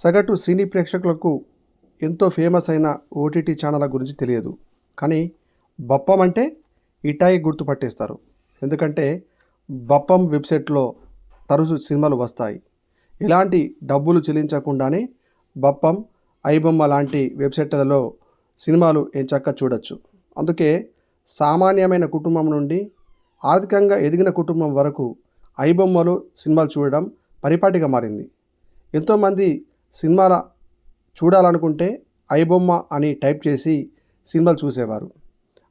సగటు సినీ ప్రేక్షకులకు ఎంతో ఫేమస్ అయిన ఓటీటీ ఛానళ్ళ గురించి తెలియదు. కానీ బప్పం అంటే ఇటాయి గుర్తుపట్టేస్తారు ఎందుకంటే బప్పం వెబ్సైట్లో తరచు సినిమాలు వస్తాయి. ఇలాంటి డబ్బులు చెల్లించకుండానే బప్పం ఐబొమ్మ లాంటి వెబ్సైట్లలో సినిమాలు ఎంచక్క చూడొచ్చు. అందుకే సామాన్యమైన కుటుంబం నుండి ఆర్థికంగా ఎదిగిన కుటుంబం వరకు ఐబొమ్మలో సినిమాలు చూడడం పరిపాటిగా మారింది. ఎంతోమంది సినిమాల చూడాలనుకుంటే ఐబొమ్మ అని టైప్ చేసి సినిమాలు చూసేవారు.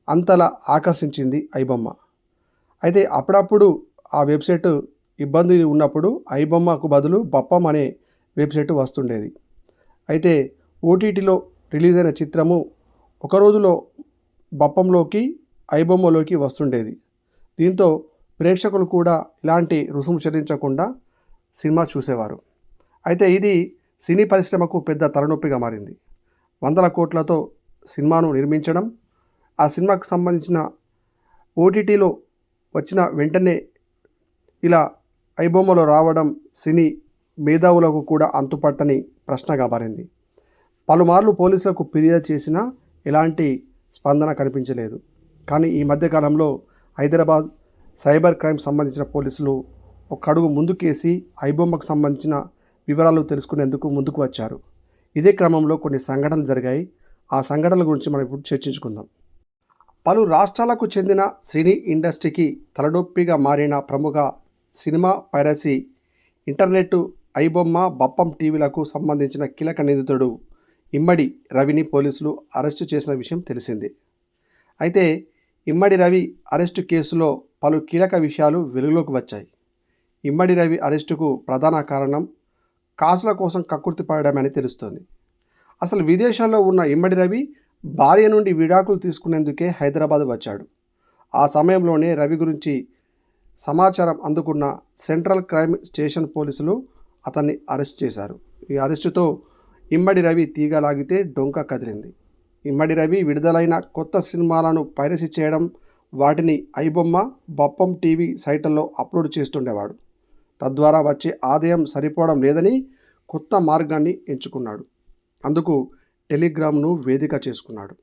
అంతలా ఆకర్షించింది ఐబొమ్మ. అయితే అప్పుడప్పుడు ఆ వెబ్సైట్ ఇబ్బంది ఉన్నప్పుడు ఐబొమ్మకు బదులు బప్పం అనే వెబ్సైట్ వస్తుండేది. అయితే ఓటీటీలో రిలీజ్ అయిన చిత్రము ఒక రోజులో బప్పంలోకి ఐబొమ్మలోకి వస్తుండేది. దీంతో ప్రేక్షకులు కూడా ఇలాంటి రుసుము చెల్లించకుండా సినిమా చూసేవారు. అయితే ఇది సినీ పరిశ్రమకు పెద్ద తలనొప్పిగా మారింది. వందల కోట్లతో సినిమాను నిర్మించడం ఆ సినిమాకు సంబంధించిన ఓటీటీలో వచ్చిన వెంటనే ఇలా ఐబొమ్మలో రావడం సినీ మేధావులకు కూడా అంతుపట్టని ప్రశ్నగా మారింది. పలుమార్లు పోలీసులకు ఫిర్యాదు చేసినా ఎలాంటి స్పందన కనిపించలేదు. కానీ ఈ మధ్యకాలంలో హైదరాబాద్ సైబర్ క్రైమ్ సంబంధించిన పోలీసులు ఒక అడుగు ముందుకేసి ఐబొమ్మకు సంబంధించిన వివరాలు తెలుసుకునేందుకు ముందుకు వచ్చారు. ఇదే క్రమంలో కొన్ని సంఘటనలు జరిగాయి. ఆ సంఘటనల గురించి మనం ఇప్పుడు చర్చించుకుందాం. పలు రాష్ట్రాలకు చెందిన సినీ ఇండస్ట్రీకి తలనొప్పిగా మారిన ప్రముఖ cinema piracy internet iBomma Bappam టీవీలకు సంబంధించిన కీలక నిందితుడు ఇమ్మడి రవిని పోలీసులు అరెస్టు చేసిన విషయం తెలిసింది. అయితే ఇమ్మడి రవి అరెస్టు కేసులో పలు కీలక విషయాలు వెలుగులోకి వచ్చాయి. ఇమ్మడి రవి అరెస్టుకు ప్రధాన కారణం కాసుల కోసం కక్కుర్తి పడడమని తెలుస్తోంది. అసలు విదేశాల్లో ఉన్న ఇమ్మడి రవి భార్య నుండి విడాకులు తీసుకునేందుకే హైదరాబాద్ వచ్చాడు. ఆ సమయంలోనే రవి గురించి సమాచారం అందుకున్న సెంట్రల్ క్రైమ్ స్టేషన్ పోలీసులు అతన్ని అరెస్ట్ చేశారు. ఈ అరెస్టుతో ఇమ్మడి రవి తీగ లాగితే డొంక కదిలింది. ఇమ్మడి రవి విడుదలైన కొత్త సినిమాలను పైరసీ చేయడం వాటిని ఐబొమ్మ బప్పం టీవీ సైట్లలో అప్లోడ్ చేస్తుండేవాడు. తద్వారా వచ్చే ఆదాయం సరిపోవడం లేదని కొత్త మార్గాన్ని ఎంచుకున్నాడు. అందుకు టెలిగ్రామ్ను వేదిక చేసుకున్నాడు.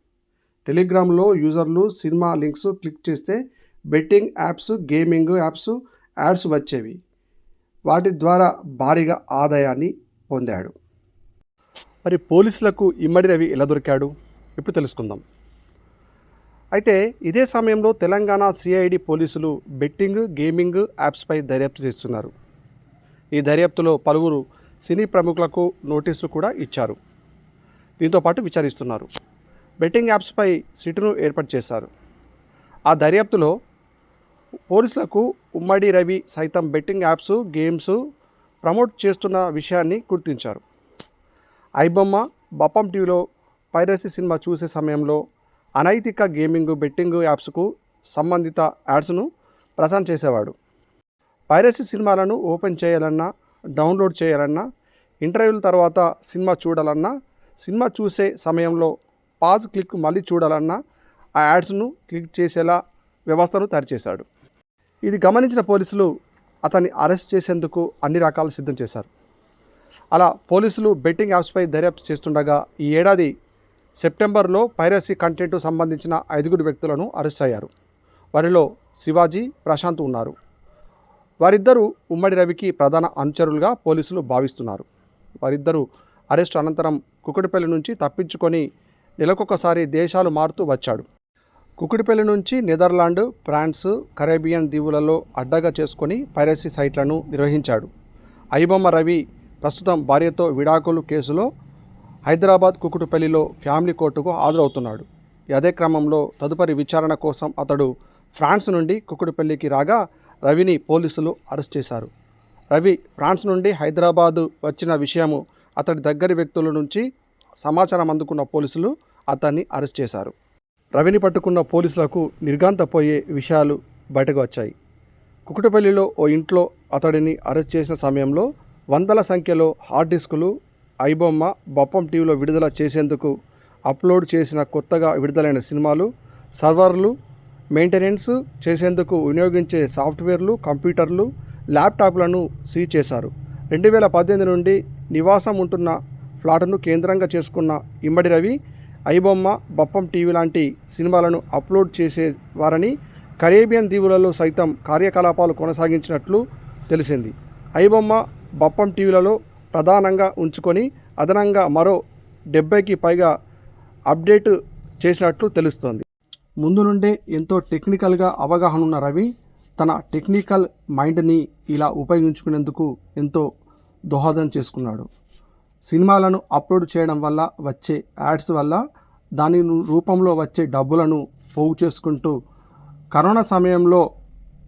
టెలిగ్రామ్లో యూజర్లు సినిమా లింక్స్ క్లిక్ చేస్తే betting apps gaming apps ads వచ్చేవి. వాటి ద్వారా భారీగా ఆదాయాన్ని పొందాడు. మరి పోలీసులకు ఇమ్మడి రవి ఎలా దొరికాడు? ఇప్పుడు తెలుసుకుందాం. అయితే ఇదే సమయంలో తెలంగాణ సిఐడి పోలీసులు బెట్టింగ్ గేమింగ్ యాప్స్పై దర్యాప్తు చేస్తున్నారు. ఈ దర్యాప్తులో పలువురు సినీ ప్రముఖులకు నోటీసులు కూడా ఇచ్చారు. దీంతో పాటు విచారిస్తున్నారు. బెట్టింగ్ యాప్స్పై సిటును ఏర్పాటు చేశారు. ఆ దర్యాప్తులో పోలీసులకు ఉమ్మడి రవి సైతం బెట్టింగ్ యాప్స్ గేమ్స్ ప్రమోట్ చేస్తున్న విషయాన్ని గుర్తించారు. ఐబొమ్మ బప్పం టీవీలో పైరసీ సినిమా చూసే సమయంలో అనైతిక గేమింగ్ బెట్టింగ్ యాప్స్కు సంబంధిత యాడ్స్ను ప్రసారం చేసేవాడు. పైరసీ సినిమాలను ఓపెన్ చేయాలన్నా డౌన్లోడ్ చేయాలన్నా ఇంటర్వ్యూల తర్వాత సినిమా చూడాలన్నా సినిమా చూసే సమయంలో పాజ్ క్లిక్ మళ్ళీ చూడాలన్నా ఆ యాడ్స్ను క్లిక్ చేసేలా వ్యవస్థను తయారు చేశాడు. ఇది గమనించిన పోలీసులు అతన్ని అరెస్ట్ చేసేందుకు అన్ని రకాలు సిద్ధం చేశారు. అలా పోలీసులు బెట్టింగ్ యాప్స్పై దర్యాప్తు చేస్తుండగా ఈ ఏడాది సెప్టెంబర్లో పైరసీ కంటెంట్ సంబంధించిన ఐదుగురు వ్యక్తులను అరెస్ట్ అయ్యారు. వారిలో శివాజీ ప్రశాంత్ ఉన్నారు. వారిద్దరూ ఉమ్మడి రవికి ప్రధాన అనుచరులుగా పోలీసులు భావిస్తున్నారు. వారిద్దరూ అరెస్టు అనంతరం కుకుడిపల్లి నుంచి తప్పించుకొని నెలకొకసారి దేశాలు మారుతూ వచ్చాడు. కుకుడిపల్లి నుంచి నెదర్లాండ్ ఫ్రాన్స్ కరేబియన్ దీవులలో అడ్డగా చేసుకొని పైరసీ సైట్లను నిర్వహించాడు. ఐబొమ్మ రవి ప్రస్తుతం భార్యతో విడాకులు కేసులో హైదరాబాద్ కుకుటుపల్లిలో ఫ్యామిలీ కోర్టుకు హాజరవుతున్నాడు. అదే క్రమంలో తదుపరి విచారణ కోసం అతడు ఫ్రాన్స్ నుండి కుకుడుపల్లికి రాగా రవిని పోలీసులు అరెస్ట్ చేశారు. రవి ఫ్రాన్స్ నుండి హైదరాబాదు వచ్చిన విషయము అతడి దగ్గరి వ్యక్తుల నుంచి సమాచారం అందుకున్న పోలీసులు అతన్ని అరెస్ట్ చేశారు. రవిని పట్టుకున్న పోలీసులకు నిర్గాంతపోయే విషయాలు బయటకు వచ్చాయి. కుకుటపల్లిలో ఓ ఇంట్లో అతడిని అరెస్ట్ చేసిన సమయంలో వందల సంఖ్యలో హార్డ్ డిస్కులు ఐబొమ్మ బొప్పం టీవీలో విడుదల చేసేందుకు అప్లోడ్ చేసిన కొత్తగా విడుదలైన సినిమాలు సర్వర్లు మెయింటెనెన్స్ చేసేందుకు వినియోగించే సాఫ్ట్వేర్లు కంప్యూటర్లు ల్యాప్టాప్లను సీజ్ చేశారు. రెండు వేల పద్దెనిమిది నుండి నివాసం ఉంటున్న ఫ్లాట్ను కేంద్రంగా చేసుకున్న ఇమ్మడి రవి ఐబొమ్మ బప్పం టీవీ లాంటి సినిమాలను అప్లోడ్ చేసేవారని కరేబియన్ దీవులలో సైతం కార్యకలాపాలు కొనసాగించినట్లు తెలిసింది. ఐబొమ్మ బప్పం టీవీలలో ప్రధానంగా ఉంచుకొని అదనంగా మరో డెబ్బైకి పైగా అప్డేట్ చేసినట్లు తెలుస్తోంది. ముందు నుండే ఎంతో టెక్నికల్గా అవగాహన ఉన్న రవి తన టెక్నికల్ మైండ్ని ఇలా ఉపయోగించుకునేందుకు ఎంతో దోహదం చేసుకున్నాడు. సినిమాలను అప్లోడ్ చేయడం వల్ల వచ్చే యాడ్స్ వల్ల దాని రూపంలో వచ్చే డబ్బులను పోగు చేసుకుంటూ కరోనా సమయంలో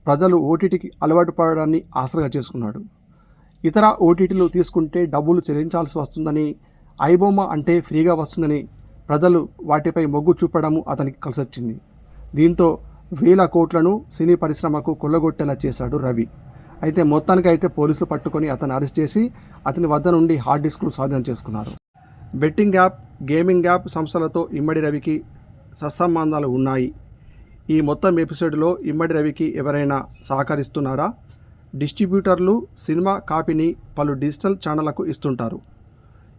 ప్రజలు ఓటీటీకి అలవాటు పడడాన్ని ఆసరగా చేసుకున్నాడు. ఇతర ఓటీటీలు తీసుకుంటే డబ్బులు చెల్లించాల్సి వస్తుందని ఐబొమ్మ అంటే ఫ్రీగా వస్తుందని ప్రజలు వాటిపై మొగ్గు చూపడము అతనికి కలిసొచ్చింది. దీంతో వేల కోట్లను సినీ పరిశ్రమకు కొల్లగొట్టేలా చేశాడు రవి. అయితే మొత్తానికి అయితే పోలీసులు పట్టుకొని అతను అరెస్ట్ చేసి అతని వద్ద నుండి హార్డ్ డిస్క్లు స్వాధీనం చేసుకున్నారు. బెట్టింగ్ యాప్ గేమింగ్ యాప్ సంస్థలతో ఇమ్మడి రవికి సత్సంబంధాలు ఉన్నాయి. ఈ మొత్తం ఎపిసోడ్లో ఇమ్మడి రవికి ఎవరైనా సహకరిస్తున్నారా? డిస్ట్రిబ్యూటర్లు సినిమా కాపీని పలు డిజిటల్ ఛానళ్ళకు ఇస్తుంటారు.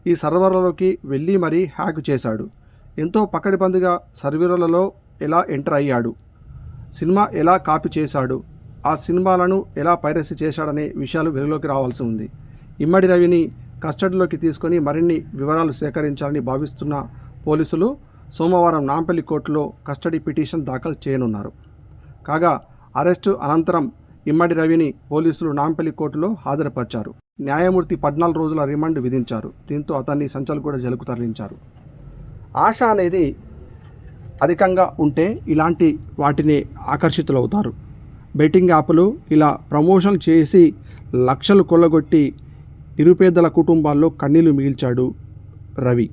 ఈ సర్వర్లలోకి వెళ్ళి మరీ హ్యాక్ చేశాడు. ఎంతో పకడ్బందీగా సర్వర్లలో ఎలా ఎంటర్ అయ్యాడు? సినిమా ఎలా కాపీ చేశాడు? ఆ సినిమాలను ఎలా పైరసీ చేశాడనే విషయాలు వెలుగులోకి రావాల్సి ఉంది. ఇమ్మడి రవిని కస్టడీలోకి తీసుకొని మరిన్ని వివరాలు సేకరించాలని భావిస్తున్న పోలీసులు సోమవారం నాంపల్లి కోర్టులో కస్టడీ పిటిషన్ దాఖలు చేయనున్నారు. కాగా అరెస్టు అనంతరం ఇమ్మడి రవిని పోలీసులు నాంపల్లి కోర్టులో హాజరుపరిచారు. న్యాయమూర్తి పద్నాలుగు రోజుల రిమాండ్ విధించారు. దీంతో అతన్ని సంచలు కూడా జలుకు తరలించారు. ఆశ అనేది అధికంగా ఉంటే ఇలాంటి వాటిని ఆకర్షితులవుతారు. బెట్టింగ్ యాప్లు ఇలా ప్రమోషన్ చేసి లక్షలు కొల్లగొట్టి నిరుపేదల కుటుంబాల్లో కన్నీళ్ళు మిగిల్చాడు రవి.